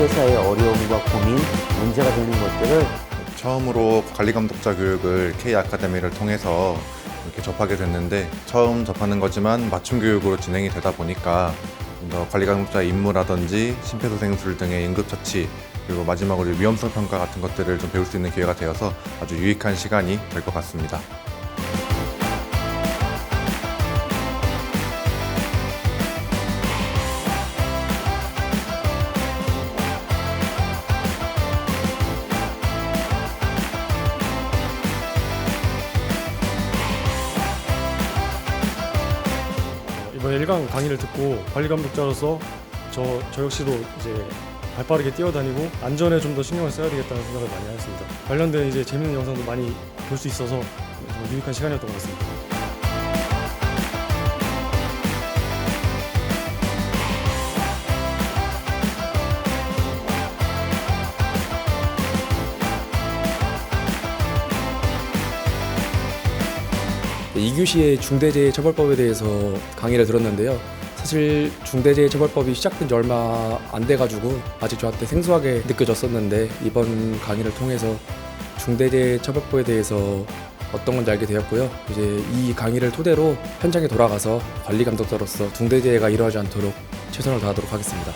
환자의 어려움과 고민, 문제가 되는 것들을 처음으로 관리 감독자 교육을 K 아카데미를 통해서 이렇게 접하게 됐는데 처음 접하는 거지만 맞춤 교육으로 진행이 되다 보니까 관리 감독자 임무라든지 심폐소생술 등의 응급처치 그리고 마지막으로 위험성 평가 같은 것들을 좀 배울 수 있는 기회가 되어서 아주 유익한 시간이 될 것 같습니다. 이번 1강 강의를 듣고 관리 감독자로서 저, 저 역시도 이제 발빠르게 뛰어다니고 안전에 좀 더 신경을 써야 되겠다는 생각을 많이 했습니다. 관련된 이제 재밌는 영상도 많이 볼 수 있어서 유익한 시간이었던 것 같습니다. 이규시의 중대재해처벌법에 대해서 강의를 들었는데요. 사실 중대재해처벌법이 시작된 지 얼마 안 돼가지고 아직 저한테 생소하게 느껴졌었는데 이번 강의를 통해서 중대재해처벌법에 대해서 어떤 건지 알게 되었고요. 이제 이 강의를 토대로 현장에 돌아가서 관리 감독자로서 중대재해가 일어나지 않도록 최선을 다하도록 하겠습니다.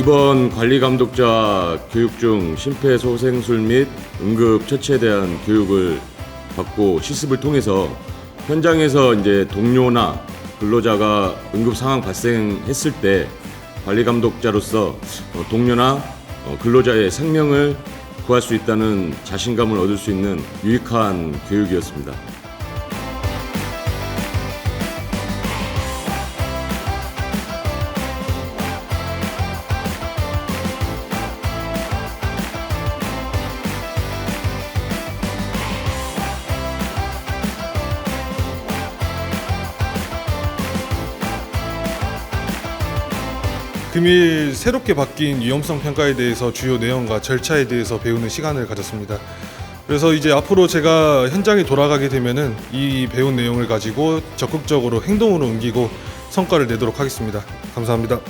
이번 관리 감독자 교육 중 심폐소생술 및 응급 처치에 대한 교육을 받고 실습을 통해서 현장에서 이제 동료나 근로자가 응급 상황 발생했을 때 관리 감독자로서 어, 동료나 어, 근로자의 생명을 구할 수 있다는 자신감을 얻을 수 있는 유익한 교육이었습니다. 금일 새롭게 바뀐 위험성 평가에 대해서 주요 내용과 절차에 대해서 배우는 시간을 가졌습니다. 그래서 이제 앞으로 제가 현장에 돌아가게 되면은 이 배운 내용을 가지고 적극적으로 행동으로 옮기고 성과를 내도록 하겠습니다. 감사합니다.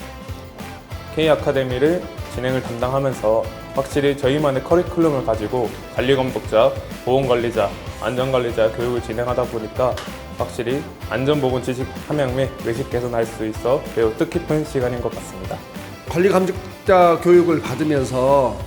K 아카데미를 진행을 담당하면서 확실히 저희만의 커리큘럼을 가지고 관리 감독자, 보험 관리자, 안전 관리자 교육을 진행하다 보니까 확실히 안전보건 지식 함양 및 외식 개선할 수 있어 매우 뜻깊은 시간인 것 같습니다. 관리 감독자 교육을 받으면서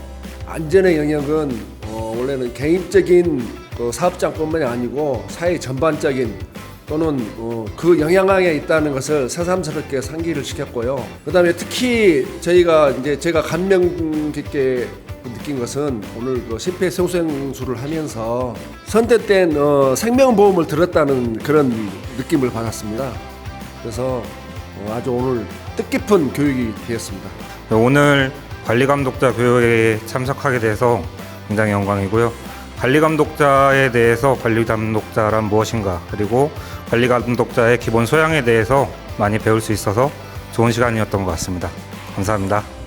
안전의 영역은 어, 원래는 개인적인 그 사업장뿐만이 아니고 사회 전반적인 또는 어, 그 영향하에 있다는 것을 새삼스럽게 상기를 시켰고요. 그다음에 특히 저희가 이제 제가 감명 깊게 느낀 것은 오늘 그 심폐소생술을 하면서 선택된 어, 생명보험을 들었다는 그런 느낌을 받았습니다. 그래서 어, 아주 오늘 뜻깊은 교육이 되었습니다. 오늘 관리 감독자 교육에 참석하게 돼서 굉장히 영광이고요. 관리 감독자에 대해서 관리 감독자란 무엇인가 그리고 관리 감독자의 기본 소양에 대해서 많이 배울 수 있어서 좋은 시간이었던 것 같습니다. 감사합니다.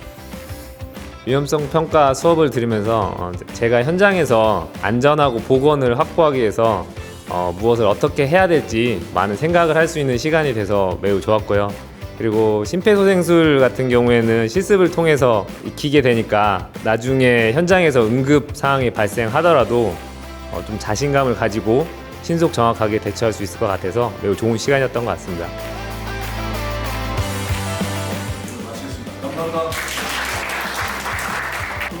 위험성 평가 수업을 들으면서 어, 제가 현장에서 안전하고 보건을 확보하기 위해서 어, 무엇을 어떻게 해야 될지 많은 생각을 할 수 있는 시간이 돼서 매우 좋았고요. 그리고 심폐소생술 같은 경우에는 실습을 통해서 익히게 되니까 나중에 현장에서 응급 상황이 발생하더라도 어, 좀 자신감을 가지고 신속 정확하게 대처할 수 있을 것 같아서 매우 좋은 시간이었던 것 같습니다.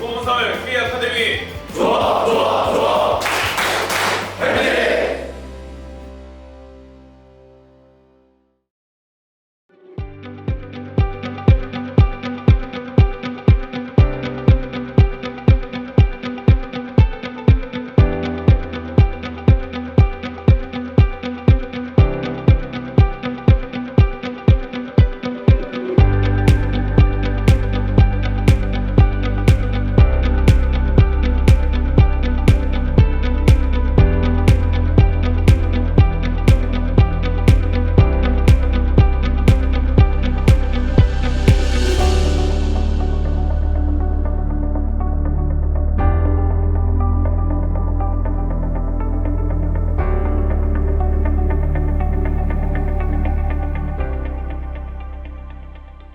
송원설 K 아카데미. 좋아 좋아 좋아.